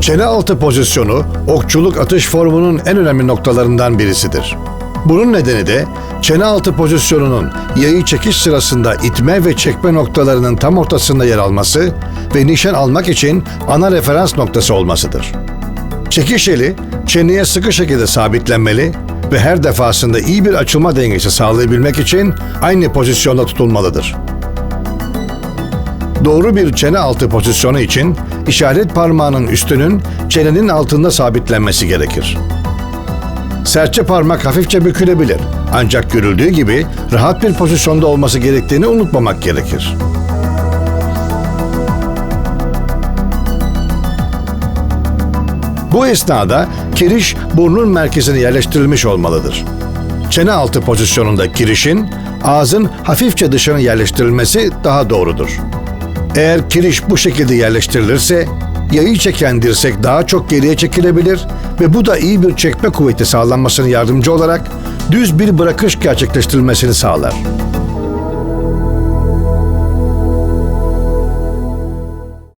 Çene altı pozisyonu okçuluk atış formunun en önemli noktalarından birisidir. Bunun nedeni de çene altı pozisyonunun yayı çekiş sırasında itme ve çekme noktalarının tam ortasında yer alması ve nişan almak için ana referans noktası olmasıdır. Çekiş eli çeneye sıkı şekilde sabitlenmeli ve her defasında iyi bir açılma dengesi sağlayabilmek için aynı pozisyonda tutulmalıdır. Doğru bir çene altı pozisyonu için işaret parmağının üstünün çenenin altında sabitlenmesi gerekir. Serçe parmak hafifçe bükülebilir. Ancak görüldüğü gibi rahat bir pozisyonda olması gerektiğini unutmamak gerekir. Bu esnada kiriş burnun merkezine yerleştirilmiş olmalıdır. Çene altı pozisyonunda kirişin ağzın hafifçe dışına yerleştirilmesi daha doğrudur. Eğer kiriş bu şekilde yerleştirilirse yayı çeken dirsek daha çok geriye çekilebilir ve bu da iyi bir çekme kuvveti sağlanmasına yardımcı olarak düz bir bırakış gerçekleştirilmesini sağlar.